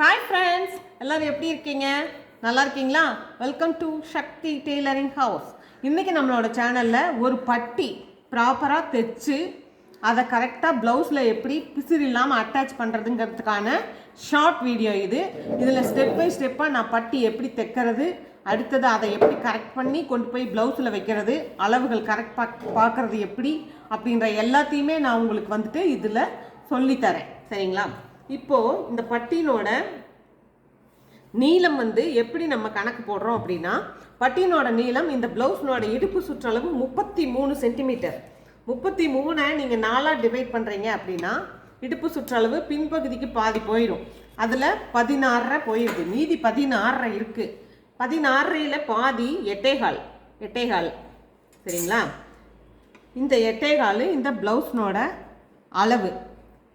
Hi friends எல்லோரும் எப்படி இருக்கீங்க? நல்லா இருக்கீங்களா? Welcome to Sakthi tailoring house இன்றைக்கி நம்மளோட சேனலில் ஒரு பட்டி ப்ராப்பராக தைச்சு அதை கரெக்டாக ப்ளவுஸில் எப்படி பிசிறு இல்லாமல் அட்டாச் பண்ணுறதுங்கிறதுக்கான ஷார்ட் வீடியோ இது. இதில் ஸ்டெப் பை ஸ்டெப்பாக நான் பட்டி எப்படி தைக்கிறது அடுத்தது அதை எப்படி கரெக்ட் பண்ணி கொண்டு போய் ப்ளவுஸில் வைக்கிறது அளவுகள் கரெக்ட் பா பார்க்குறது எப்படி அப்படின்ற எல்லாத்தையுமே நான் உங்களுக்கு வந்துட்டு இதில் சொல்லித்தரேன். சரிங்களா? இப்போது இந்த பட்டினோட நீளம் வந்து எப்படி நம்ம கணக்கு போடுறோம் அப்படின்னா பட்டினோட நீளம் இந்த பிளவுஸ்னோட இடுப்பு சுற்றளவு முப்பத்தி மூணு சென்டிமீட்டர். முப்பத்தி மூணை நீங்கள் நாலாக டிவைட் பண்ணுறீங்க அப்படின்னா இடுப்பு சுற்றளவு பின்பகுதிக்கு பாதி போயிடும் அதில் பதினாறரை போயிடுது மீதி பதினாறரை இருக்குது பதினாறரையில் பாதி எட்டேகால். எட்டேகால். சரிங்களா? இந்த எட்டேகால் இந்த ப்ளவுஸ்னோட அளவு.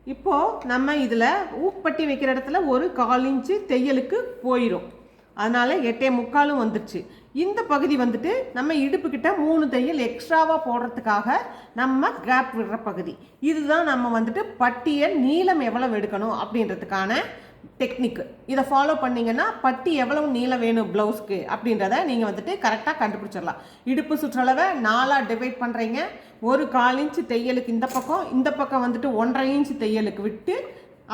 இப்போது நம்ம இதில் ஊப்பட்டி வைக்கிற இடத்துல ஒரு கால் இன்ச்சு தையலுக்கு போயிடும் அதனால் எட்டே முக்காலும் வந்துடுச்சு இந்த பகுதி வந்துட்டு நம்ம இடுப்புக்கிட்ட மூணு தையல் எக்ஸ்ட்ராவாக போடுறதுக்காக நம்ம கேப் விடுற பகுதி. இதுதான் நம்ம வந்துட்டு பட்டியை நீளம் எவ்வளவு எடுக்கணும் அப்படின்றதுக்கான டெக்னிக்கு இதை ஃபாலோ பண்ணிங்கன்னா பட்டி எவ்வளவு நீளம் வேணும் ப்ளவுஸ்க்கு அப்படின்றத நீங்கள் வந்துட்டு கரெக்டாக கண்டுபிடிச்சிடலாம். இடுப்பு சுற்றளவை நாலாக டிவைட் பண்ணுறீங்க ஒரு கால் இன்ச்சு தையலுக்கு இந்த பக்கம் இந்த பக்கம் வந்துட்டு ஒன்றரை இன்ச்சு தையலுக்கு விட்டு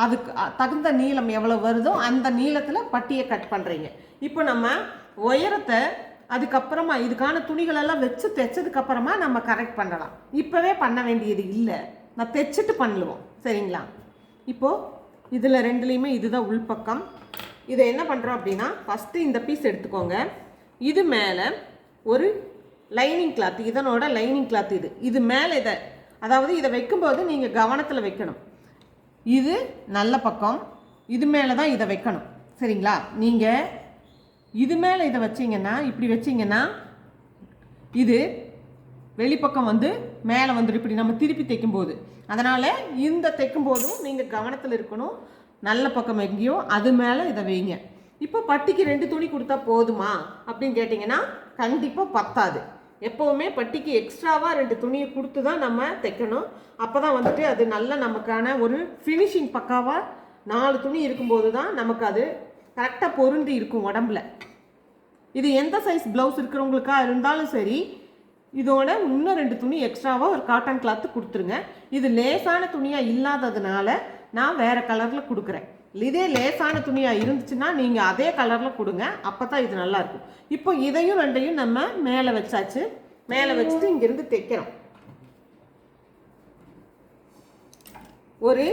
அதுக்கு தகுந்த நீளம் எவ்வளோ வருதோ அந்த நீளத்தில் பட்டியை கட் பண்ணுறீங்க இப்போ நம்ம உயரத்தை அதுக்கப்புறமா இதுக்கான துணிகளெல்லாம் வச்சு தைச்சதுக்கப்புறமா நம்ம கரெக்ட் பண்ணலாம். இப்போவே பண்ண வேண்டியது இல்லை. நான் தைச்சிட்டு பண்ணுவோம். சரிங்களா? இப்போது இதில் ரெண்டுலேயுமே இதுதான் உள்பக்கம் இதை என்ன பண்ணுறோம் அப்படின்னா ஃபஸ்ட்டு இந்த பீஸ் எடுத்துக்கோங்க. இது மேலே ஒரு லைனிங் கிளாத் இதனோட லைனிங் கிளாத் இது. இது மேலே இதை அதாவது இதை வைக்கும்போது நீங்கள் கவனத்தில் வைக்கணும். இது நல்ல பக்கம் இது மேலே தான் இதை வைக்கணும். சரிங்களா? நீங்கள் இது மேலே இதை வச்சிங்கன்னா இப்படி வச்சீங்கன்னா இது வெளிப்பக்கம் வந்து மேலே வந்துடும் இப்படி நம்ம திருப்பி தைக்கும்போது அதனால் இந்த தைக்கும் போதும் நீங்கள் கவனத்தில் இருக்கணும். நல்ல பக்கம் எங்கேயோ அது மேலே இதை வைங்க. இப்போ பட்டிக்கு ரெண்டு துணி கொடுத்தா போதுமா? அப்படின்னு கேட்டிங்கன்னா கண்டிப்பாக பத்தாது. எப்போவுமே பட்டிக்கு எக்ஸ்ட்ராவாக ரெண்டு துணியை கொடுத்து தான் நம்ம தைக்கணும் அப்போ தான் வந்துட்டு அது நல்ல நமக்கான ஒரு ஃபினிஷிங் பக்காவாக நாலு துணி இருக்கும்போது தான் நமக்கு அது கரெக்டாக பொருந்தி இருக்கும் உடம்புல. இது எந்த சைஸ் ப்ளவுஸ் இருக்கிறவங்களுக்காக இருந்தாலும் சரி இதோட இன்னும் ரெண்டு துணி எக்ஸ்ட்ராவாக ஒரு காட்டன் கிளாத்து கொடுத்துருங்க. இது லேசான துணியாக இல்லாததுனால நான் வேறு கலரில் கொடுக்குறேன். இதே லேசான துணியாக இருந்துச்சுன்னா நீங்கள் அதே கலரில் கொடுங்க. அப்போ தான் இது நல்லாயிருக்கும் இப்போ இதையும் ரெண்டையும் நம்ம மேலே வச்சாச்சு. மேலே வச்சுட்டு இங்கேருந்து தைக்கிறோம் ஒரு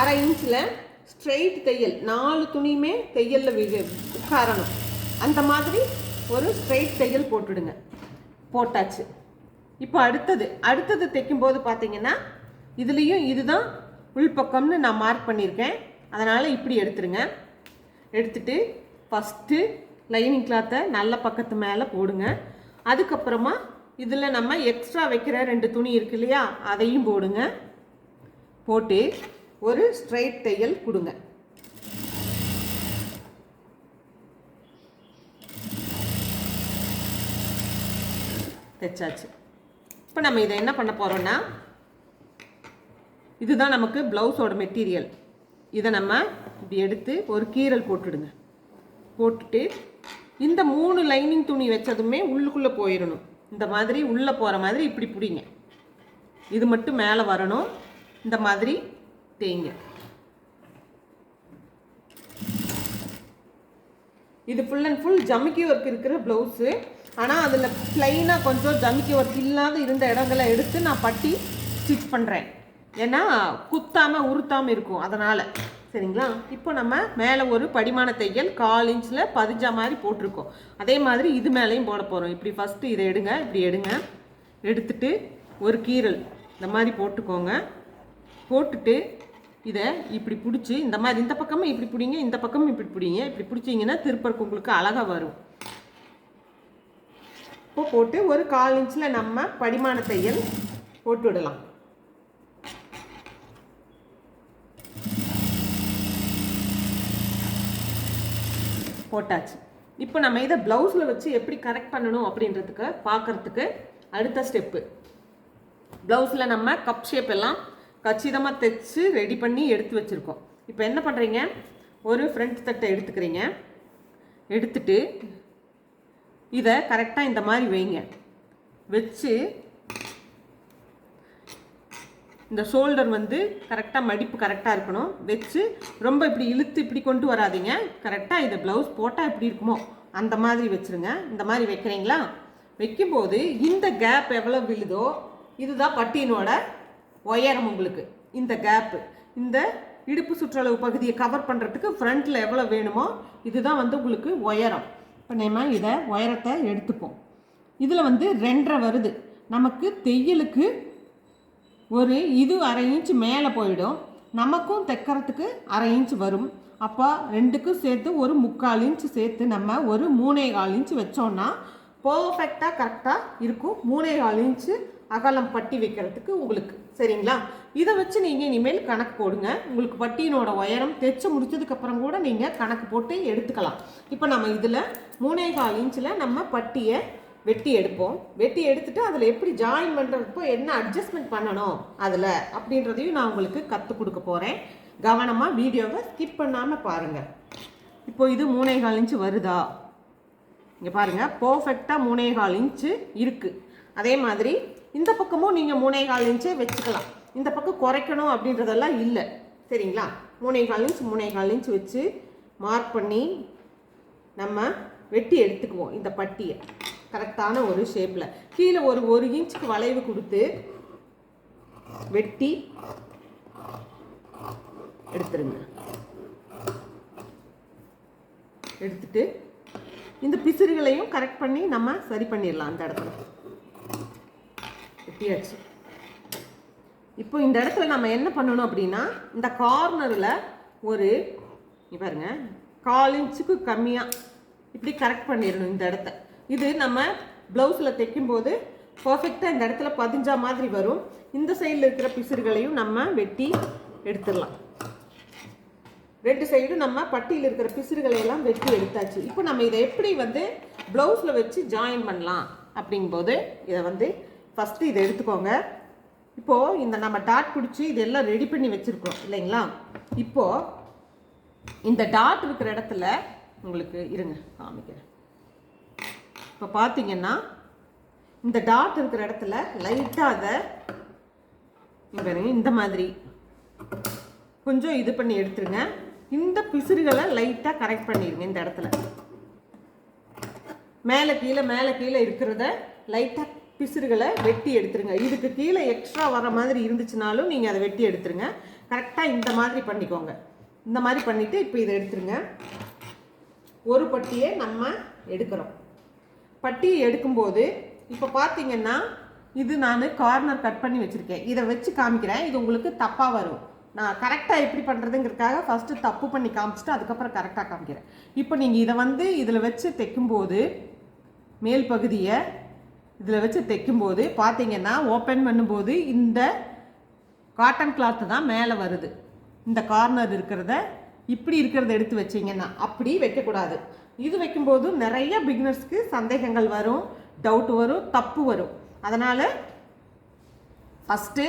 அரை இன்ச்சில் ஸ்ட்ரெயிட் தையல். நாலு துணியுமே தையலில் வி உட்காரணும். அந்த மாதிரி ஒரு ஸ்ட்ரெயிட் தையல் போட்டுடுங்க. போட்டாச்சு. இப்போ அடுத்தது அடுத்தது தைக்கும்போது பார்த்தீங்கன்னா இதுலேயும் இதுதான் உள்பக்கம்னு நான் மார்க் பண்ணியிருக்கேன். அதனால் இப்படி எடுத்துருங்க. எடுத்துட்டு ஃபஸ்ட்டு லைனிங் கிளாத்தை நல்ல பக்கத்து மேலே போடுங்க. அதுக்கப்புறமா இதில் நம்ம எக்ஸ்ட்ரா வைக்கிற ரெண்டு துணி இருக்கு இல்லையா அதையும் போடுங்க. போட்டு ஒரு ஸ்ட்ரைட் தையல் கொடுங்க. தைச்சாச்சு இப்போ நம்ம இதை என்ன பண்ண போகிறோன்னா இதுதான் நமக்கு ப்ளவுஸோட மெட்டீரியல் இதை நம்ம இப்படி எடுத்து ஒரு கீரல் போட்டுடுங்க. போட்டுட்டு இந்த மூணு லைனிங் துணி வச்சதுமே உள்ளுக்குள்ளே போயிடணும். இந்த மாதிரி உள்ளே போகிற மாதிரி இப்படி பிடிங்க. இது மட்டும் மேலே வரணும். இந்த மாதிரி தேய்ங்க. இது ஃபுல் அண்ட் ஃபுல் ஜமிக்கி ஒர்க் இருக்கிற ப்ளவுஸு ஆனால் அதில் ப்ளைனாக கொஞ்சம் ஜமிக்கி ஒர்க் இல்லாத இருந்த இடங்களை எடுத்து நான் பட்டி ஸ்டிச் பண்ணுறேன் ஏன்னா குத்தாமல் உறுத்தாமல் இருக்கும் அதனால். சரிங்களா? இப்போ நம்ம மேலே ஒரு படிமான தையல் கால் இன்ச்சில் பதிஞ்சா மாதிரி போட்டிருக்கோம். அதே மாதிரி இது மேலேயும் போட போகிறோம் இப்படி ஃபஸ்ட்டு இதை எடுங்க இப்படி எடுங்க. எடுத்துட்டு ஒரு கீரல் இந்த மாதிரி போட்டுக்கோங்க. போட்டுட்டு இதை இப்படி பிடிச்சி இந்த மாதிரி இந்த பக்கமும் இப்படி பிடிங்க இந்த பக்கமும் இப்படி பிடிங்க. இப்படி பிடிச்சிங்கன்னா திருப்பருக்கு உங்களுக்கு அழகாக வரும். உப்பு போட்டு ஒரு கால் இன்ச்சில் நம்ம படிமான தையல் போட்டு விடலாம். போட்டாச்சு. இப்போ நம்ம இதை ப்ளவுஸில் வச்சு எப்படி கரெக்ட் பண்ணணும் அப்படின்றதுக்கு பார்க்கறதுக்கு அடுத்த ஸ்டெப்பு ப்ளவுஸில் நம்ம கப் ஷேப் எல்லாம் கச்சிதமாக தைச்சு ரெடி பண்ணி எடுத்து வச்சுருக்கோம். இப்போ என்ன பண்ணுறீங்க ஒரு ஃப்ரண்ட் தட்டை எடுத்துக்கிறீங்க. எடுத்துட்டு இதை கரெக்டாக இந்த மாதிரி வைங்க. வச்சு இந்த ஷோல்டர் வந்து கரெக்டாக மடிப்பு கரெக்டாக இருக்கணும். வச்சு ரொம்ப இப்படி இழுத்து இப்படி கொண்டு வராதீங்க. கரெக்டாக இதை ப்ளவுஸ் போட்டால் எப்படி இருக்குமோ அந்த மாதிரி வச்சுருங்க. இந்த மாதிரி வைக்கிறீங்களா? வைக்கும்போது இந்த கேப் எவ்வளோ விழுதோ இதுதான் பட்டியனோட உயரம் உங்களுக்கு. இந்த கேப்பு இந்த இடுப்பு சுற்றளவு பகுதியை கவர் பண்ணுறதுக்கு ஃப்ரண்ட்டில் எவ்வளோ வேணுமோ இதுதான் வந்து உங்களுக்கு உயரம். இப்போ நம்ம இதை உயரத்தை எடுத்துப்போம். இதில் வந்து ரெண்டரை வருது. நமக்கு தையலுக்கு ஒரு இது அரை இன்ச் மேலே போயிடும். நமக்கும் தைக்கிறதுக்கு அரை இன்ச் வரும். அப்போ ரெண்டுக்கும் சேர்த்து ஒரு முக்கால் இன்ச் சேர்த்து நம்ம ஒரு மூணே கால் இன்ச் வச்சோன்னா பர்ஃபெக்டாக கரெக்டாக இருக்கும். மூணே கால் இன்ச்சு அகலம் பட்டி வைக்கிறதுக்கு உங்களுக்கு சரிங்களா? இதை வச்சு நீங்கள் இனிமேல் கணக்கு போடுங்க. உங்களுக்கு பட்டியினோட உயரம் தைச்சு முடிச்சதுக்கப்புறம் கூட நீங்கள் கணக்கு போட்டு எடுத்துக்கலாம். இப்போ நம்ம இதில் மூணே கால் இன்ச்சில் நம்ம பட்டியை வெட்டி எடுப்போம். வெட்டி எடுத்துட்டு அதில் எப்படி ஜாயின் பண்ணுறதுப்போ என்ன அட்ஜஸ்ட்மெண்ட் பண்ணணும் அதில் அப்படின்றதையும் நான் உங்களுக்கு கற்றுக் கொடுக்க போகிறேன் கவனமாக வீடியோவை ஸ்கிப் பண்ணாமல் பாருங்கள் இப்போ இது மூணே கால் இன்ச்சு வருதா? இங்கே பாருங்கள் பர்ஃபெக்டாக மூணே கால் இன்ச்சு இருக்குது அதே மாதிரி இந்த பக்கமும் நீங்கள் மூணே கால் இன்ச்சே வச்சுக்கலாம். இந்த பக்கம் குறைக்கணும் அப்படின்றதெல்லாம் இல்லை. சரிங்களா? மூணே கால் இன்ச் மூணே கால் இன்ச் வச்சு மார்க் பண்ணி நம்ம வெட்டி எடுத்துக்குவோம் இந்த பட்டியை. கரெக்டான ஒரு ஷேப்பில் கீழே ஒரு ஒரு இன்ச்சுக்கு வளைவு கொடுத்து வெட்டி எடுத்துருங்க. எடுத்துட்டு இந்த பிசிறுகளையும் கரெக்ட் பண்ணி நம்ம சரி பண்ணிடலாம் அந்த இடத்துல. வெட்டியாச்சு இப்போ இந்த இடத்துல நம்ம என்ன பண்ணணும் அப்படின்னா இந்த கார்னரில் ஒரு பாருங்க கால் இன்ச்சுக்கு கம்மியாக இப்படி கரெக்ட் பண்ணிடணும் இந்த இடத்த. இது நம்ம ப்ளவுஸில் தைக்கும்போது பர்ஃபெக்டாக இந்த இடத்துல பதிஞ்சா மாதிரி வரும். இந்த சைடில் இருக்கிற பிசுறுகளையும் நம்ம வெட்டி எடுத்துடலாம். ரெண்டு சைடும் நம்ம பட்டியில் இருக்கிற பிசுறுகளையெல்லாம் வெட்டி எடுத்தாச்சு. இப்போ நம்ம இதை எப்படி வந்து ப்ளவுஸில் வச்சு ஜாயின் பண்ணலாம் அப்படிங்கும்போது இதை வந்து ஃபஸ்ட்டு இதை எடுத்துக்கோங்க. இப்போது இந்த நம்ம டாட் பிடிச்சி இதெல்லாம் ரெடி பண்ணி வச்சுருக்கோம் இல்லைங்களா? இப்போது இந்த டாட் இருக்கிற இடத்துல உங்களுக்கு இருங்க காமிக்கிறேன். இப்போ பார்த்தீங்கன்னா இந்த டாட் இருக்கிற இடத்துல லைட்டாக அதை பாருங்க இந்த மாதிரி. கொஞ்சம் இது பண்ணி எடுத்துருங்க. இந்த பிசுறுகளை லைட்டாக கரெக்ட் பண்ணிடுங்க இந்த இடத்துல. மேலே கீழே மேலே கீழே இருக்கிறத லைட்டாக பிசுறுகளை வெட்டி எடுத்துருங்க. இதுக்கு கீழே எக்ஸ்ட்ரா வர மாதிரி இருந்துச்சுனாலும் நீங்கள் அதை வெட்டி எடுத்துருங்க. கரெக்டாக இந்த மாதிரி பண்ணிக்கோங்க. இந்த மாதிரி பண்ணிவிட்டு இப்போ இதை எடுத்துருங்க. ஒரு பட்டியை நம்ம எடுக்கிறோம். பட்டியை எடுக்கும்போது இப்போ பார்த்தீங்கன்னா இது நான் கார்னர் கட் பண்ணி வச்சுருக்கேன். இதை வச்சு காமிக்கிறேன். இது உங்களுக்கு தப்பாக வரும். நான் கரெக்டாக எப்படி பண்ணுறதுங்கிறதுக்காக ஃபஸ்ட்டு தப்பு பண்ணி காமிச்சிட்டு அதுக்கப்புறம் கரெக்டாக காமிக்கிறேன். இப்போ நீங்கள் இதை வந்து இதில் வச்சு தைக்கும்போது மேல் பகுதியை இதில் வச்சு தைக்கும்போது பார்த்தீங்கன்னா ஓப்பன் பண்ணும்போது இந்த காட்டன் கிளாத்து தான் மேலே வருது. இந்த கார்னர் இருக்கிறத இப்படி இருக்கிறத எடுத்து வச்சிங்கன்னா அப்படி வைக்கக்கூடாது. இது வைக்கும்போது நிறைய பிகினர்ஸ்க்கு சந்தேகங்கள் வரும் டவுட் வரும் தப்பு வரும். அதனால் ஃபஸ்ட்டு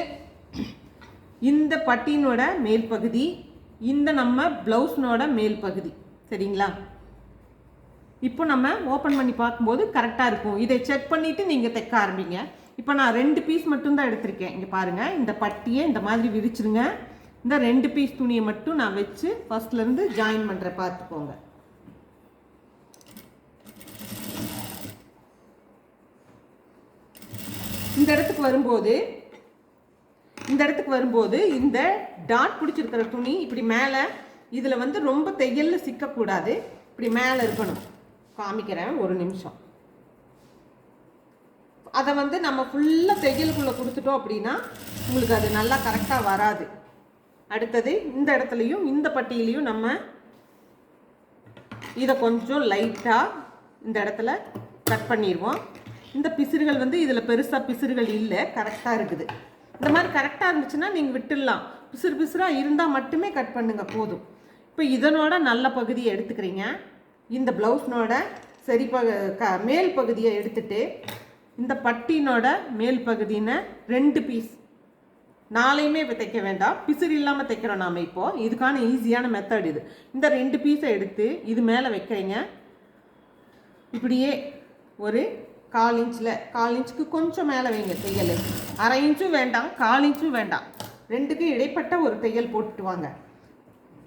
இந்த பட்டியனோட மேல் பகுதி இந்த நம்ம ப்ளவுஸ்னோட மேல் பகுதி. சரிங்களா? இப்போ நம்ம ஓப்பன் பண்ணி பார்க்கும்போது கரெக்டாக இருக்கும். இதை செக் பண்ணிவிட்டு நீங்கள் தைக்க ஆரம்பிங்க. இப்போ நான் ரெண்டு பீஸ் மட்டும்தான் எடுத்திருக்கேன். இங்கே பாருங்கள் இந்த பட்டியை இந்த மாதிரி விரிச்சிருங்க. இந்த ரெண்டு பீஸ் துணியை மட்டும் நான் வச்சு ஃபர்ஸ்ட்லேருந்து ஜாயின் பண்ணுறேன் பார்த்துக்கோங்க. இந்த இடத்துக்கு வரும்போது இந்த இடத்துக்கு வரும்போது இந்த டாட் பிடிச்சிருக்கிற துணி இப்படி மேலே இதில் வந்து ரொம்ப தையலில் சிக்கக்கூடாது. இப்படி மேலே இருக்கணும். காமிக்கிறேன் ஒரு நிமிஷம். அதை வந்து நம்ம ஃபுல்லாக தையலுக்குள்ளே கொடுத்துட்டோம் அப்படின்னா உங்களுக்கு அது நல்லா கரெக்டாக வராது. அடுத்தது இந்த இடத்துலையும் இந்த பட்டியிலையும் நம்ம இதை கொஞ்சம் லைட்டாக இந்த இடத்துல கட் பண்ணிடுவோம் இந்த பிசிறுகள் வந்து இதில் பெருசாக பிசிறுகள் இல்லை கரெக்டாக இருக்குது. இந்த மாதிரி கரெக்டாக இருந்துச்சுன்னா நீங்கள் விட்டுடலாம். பிசுறு பிசுறாக இருந்தால் மட்டுமே கட் பண்ணுங்கள் போதும். இப்போ இதனோட நல்ல பகுதியை எடுத்துக்கிறீங்க. இந்த ப்ளவுஸ்னோட சரி பக க மேல் பகுதியை எடுத்துட்டு இந்த பட்டினோட மேல் பகுதினை ரெண்டு பீஸ் நாளையுமே இப்போ தைக்க வேண்டாம். பிசுறு இல்லாமல் தைக்கிறோம் நாம் இப்போது இதுக்கான ஈஸியான மெத்தட் இது. இந்த ரெண்டு பீஸை எடுத்து இது மேலே வைக்கிறீங்க. இப்படியே ஒரு கால் இன்ச்சில் கால் இன்ச்சுக்கு கொஞ்சம் மேலே வைங்க தையல். அரை இன்ச்சும் வேண்டாம் கால் இன்ச்சும் வேண்டாம். ரெண்டுக்கும் இடைப்பட்ட ஒரு தையல் போட்டுட்டு வாங்க.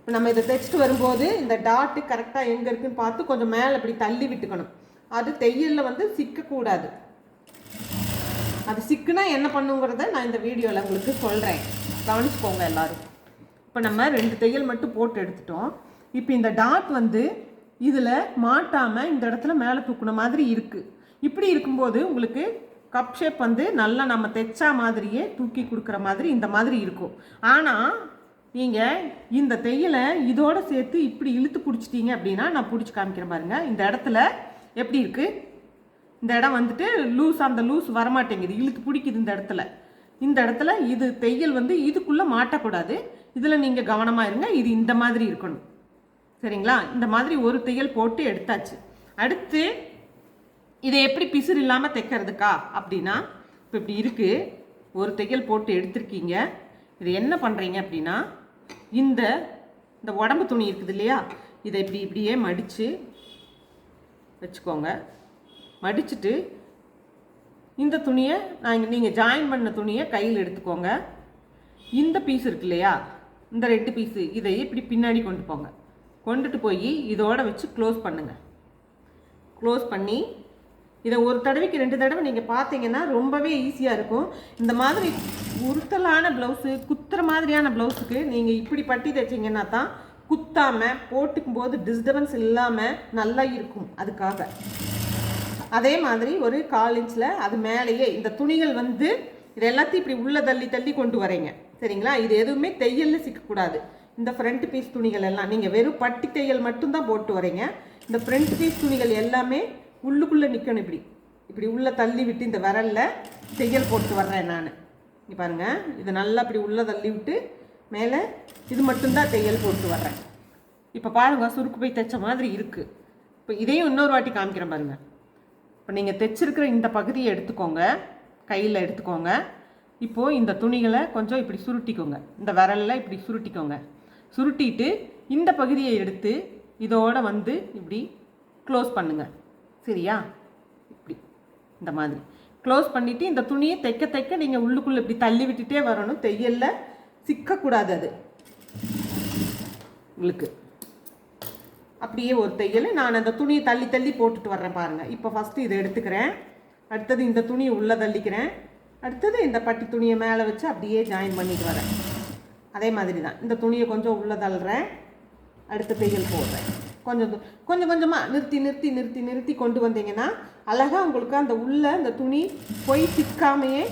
இப்போ நம்ம இதை தைச்சிட்டு வரும்போது இந்த டாட்டு கரெக்டாக எங்கே இருக்குன்னு பார்த்து கொஞ்சம் மேலே இப்படி தள்ளி விட்டுக்கணும். அது தையலில் வந்து சிக்கக்கூடாது. அது சிக்குனா என்ன பண்ணுங்கிறத நான் இந்த வீடியோவில் உங்களுக்கு சொல்கிறேன் கவனிச்சுக்கோங்க எல்லாரும். இப்போ நம்ம ரெண்டு தையல் மட்டும் போட்டு எடுத்துட்டோம். இப்போ இந்த டாட் வந்து இதில் மாட்டாமல் இந்த இடத்துல மேலே தூக்குன மாதிரி இருக்குது இப்படி இருக்கும்போது உங்களுக்கு கப் ஷேப் வந்து நல்லா நம்ம தைச்சா மாதிரியே தூக்கி கொடுக்குற மாதிரி இந்த மாதிரி இருக்கும். ஆனால் நீங்கள் இந்த தையலை இதோடு சேர்த்து இப்படி இழுத்து பிடிச்சிட்டீங்க அப்படின்னா நான் பிடிச்சி காமிக்கிறேன் பாருங்க. இந்த இடத்துல எப்படி இருக்குது இந்த இடம் வந்துட்டு லூஸ் அந்த லூஸ் வரமாட்டேங்குது. இழுத்து பிடிக்குது இந்த இடத்துல. இந்த இடத்துல இது தையல் வந்து இதுக்குள்ளே மாட்டக்கூடாது. இதில் நீங்கள் கவனமாக இருங்க. இது இந்த மாதிரி இருக்கணும். சரிங்களா? இந்த மாதிரி ஒரு தையல் போட்டு எடுத்தாச்சு. அடுத்து இதை எப்படி பிசுறு இல்லாமல் தைக்கிறதுக்கா அப்படின்னா இப்போ இப்படி இருக்குது ஒரு தையல் போட்டு எடுத்திருக்கீங்க. இது என்ன பண்ணுறீங்க அப்படின்னா இந்த இந்த உடம்பு துணி இருக்குது இல்லையா? இதை இப்படி இப்படியே மடித்து வச்சுக்கோங்க. மடிச்சுட்டு இந்த துணியை நாங்கள் நீங்கள் ஜாயின் பண்ண துணியை கையில் எடுத்துக்கோங்க. இந்த பீஸ் இருக்கு இல்லையா? இந்த ரெண்டு பீஸு இதை இப்படி பின்னாடி கொண்டு போங்க. கொண்டுட்டு போய் இதோட வச்சு க்ளோஸ் பண்ணுங்கள் க்ளோஸ் பண்ணி இதை ஒரு தடவைக்கு ரெண்டு தடவை நீங்கள் பார்த்தீங்கன்னா ரொம்பவே ஈஸியாக இருக்கும். இந்த மாதிரி உருத்தலான ப்ளவுஸு குத்துற மாதிரியான ப்ளவுஸுக்கு நீங்கள் இப்படி பட்டி தைச்சிங்கன்னா தான் குத்தாமல் போட்டுக்கும் போது டிஸ்டர்பன்ஸ் இல்லாமல் நல்லா இருக்கும் அதுக்காக. அதே மாதிரி ஒரு கால் இன்ச்சில் அது மேலேயே இந்த துணிகள் வந்து இது எல்லாத்தையும் இப்படி உள்ளே தள்ளி தள்ளி கொண்டு வரீங்க சரிங்களா? இது எதுவுமே தையலில் சிக்கக்கூடாது. இந்த ஃப்ரண்ட் பீஸ் துணிகள் எல்லாம் நீங்கள் வெறும் பட்டி தையல் மட்டும்தான் போட்டு வரீங்க இந்த ஃப்ரண்ட் பீஸ் துணிகள் எல்லாமே உள்ளுக்குள்ளே நிற்கணும் இப்படி. இப்படி உள்ளே தள்ளி விட்டு இந்த விரலில் தையல் போட்டு வர்றேன் நான். இங்க பாருங்கள் இது நல்லா இப்படி உள்ளே தள்ளி விட்டு மேலே இது மட்டும்தான் தையல் போட்டு வர்றேன். இப்போ பாருங்க சுருக்கு போய் தைச்ச மாதிரி இருக்குது இப்போ இதையும் இன்னொரு வாட்டி காமிக்கிறேன் பாருங்கள் இப்போ நீங்கள் தைச்சிருக்கிற இந்த பகுதியை எடுத்துக்கோங்க. கையில் எடுத்துக்கோங்க. இப்போது இந்த துணிகளை கொஞ்சம் இப்படி சுருட்டிக்கோங்க. இந்த விரலில் இப்படி சுருட்டிக்கோங்க. சுருட்டிட்டு இந்த பகுதியை எடுத்து இதோட வந்து இப்படி க்ளோஸ் பண்ணுங்கள் சரியா இப்படி. இந்த மாதிரி. க்ளோஸ் பண்ணிவிட்டு இந்த துணியை தைக்க தைக்க நீங்கள் உள்ளுக்குள்ளே இப்படி தள்ளி விட்டுட்டே வரணும். தையலில் சிக்கக்கூடாது அது. உங்களுக்கு. அப்படியே ஒரு தையல். நான் அந்த துணியை தள்ளி தள்ளி போட்டுட்டு வர்றேன் பாருங்கள் இப்போ ஃபஸ்ட்டு இதை எடுத்துக்கிறேன். அடுத்தது இந்த துணியை உள்ளே தள்ளிக்கிறேன். அடுத்தது இந்த பட்டி துணியை மேலே வச்சு அப்படியே ஜாயின் பண்ணிட்டு வரேன். அதே மாதிரி தான். இந்த துணியை கொஞ்சம் உள்ளே தள்ளுறேன். அடுத்த தையல் போடுறேன். கொஞ்சம் கொஞ்சம் கொஞ்சமாக நிறுத்தி நிறுத்தி நிறுத்தி நிறுத்தி கொண்டு வந்தீங்கன்னா அழகாக உங்களுக்கு அந்த உள்ள அந்த துணி போய் சிக்காமையே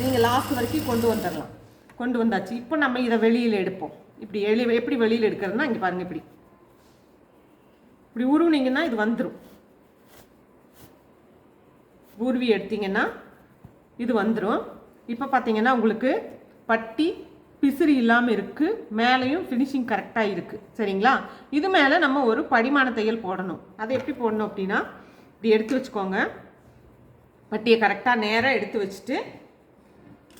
நீங்கள் லாஸ்ட் வரைக்கும் கொண்டு வந்துடலாம். கொண்டு வந்தாச்சு. இப்போ நம்ம இதை வெளியில் எடுப்போம். இப்படி எளி எப்படி வெளியில் எடுக்கிறதுனா இங்கே பாருங்கள் இப்படி. இப்படி உருவினீங்கன்னா இது வந்துடும் உருவி எடுத்தீங்கன்னா இது வந்துடும் இப்போ பார்த்தீங்கன்னா உங்களுக்கு பட்டி பிசிறி இல்லாமல் இருக்குது மேலேயும் ஃபினிஷிங் கரெக்டாக இருக்குது சரிங்களா? இது மேலே நம்ம ஒரு படிமான தையல் போடணும். அதை எப்படி போடணும் அப்படின்னா இப்படி எடுத்து வச்சுக்கோங்க. பட்டியை கரெக்டாக நேராக எடுத்து வச்சுட்டு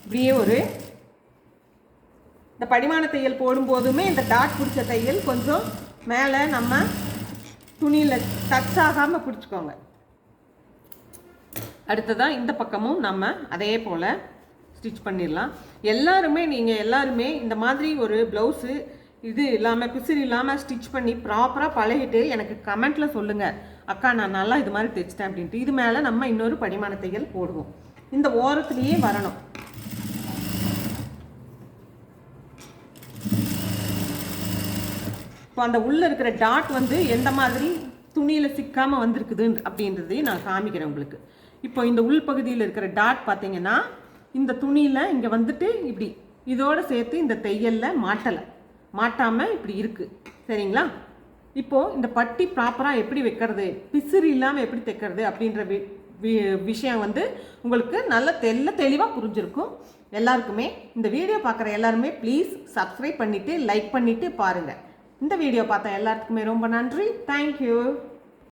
இப்படியே ஒரு இந்த படிமான தையல் போடும்போதுமே இந்த டாட் பிடிச்ச தையல் கொஞ்சம் மேலே நம்ம துணியில் டச் ஆகாமல் பிடிச்சிக்கோங்க. அடுத்ததாக இந்த பக்கமும் நம்ம அதே போல் ஸ்டிச் பண்ணிடலாம். எல்லாருமே நீங்கள் எல்லாருமே இந்த மாதிரி ஒரு ப்ளவுஸு இது இல்லாமல் பிசிறு இல்லாமல் ஸ்டிச் பண்ணி ப்ராப்பராக பழகிட்டு எனக்கு கமெண்ட்டில் சொல்லுங்கள் அக்கா நான் நல்லா இது மாதிரி தைச்சிட்டேன் அப்படின்ட்டு. இது மேலே நம்ம இன்னொரு படிமான தையல் போடுவோம். இந்த ஓரத்துலேயே வரணும். இப்போ அந்த உள்ளே இருக்கிற டாட் வந்து எந்த மாதிரி துணியில் சிக்காமல் வந்திருக்குது அப்படின்றதையும் நான் காமிக்கிறேன் உங்களுக்கு. இப்போ இந்த உள்பகுதியில் இருக்கிற டாட் பார்த்தீங்கன்னா இந்த துணியில் இங்கே வந்துட்டு இப்படி இதோடு சேர்த்து இந்த தையலில் மாட்டலை. மாட்டாமல் இப்படி இருக்குது சரிங்களா? இப்போது இந்த பட்டி ப்ராப்பராக எப்படி வைக்கிறது? பிசிறு இல்லாமல் எப்படி தைக்கிறது அப்படின்ற வி வி- விஷயம் வந்து உங்களுக்கு நல்ல தெல்ல தெளிவாக புரிஞ்சிருக்கும். எல்லாருக்குமே இந்த வீடியோ பார்க்குற எல்லாருமே ப்ளீஸ் சப்ஸ்கிரைப் பண்ணிவிட்டு லைக் பண்ணிவிட்டு பாருங்கள் இந்த வீடியோ பார்த்த எல்லாத்துக்குமே ரொம்ப நன்றி. தேங்க்யூ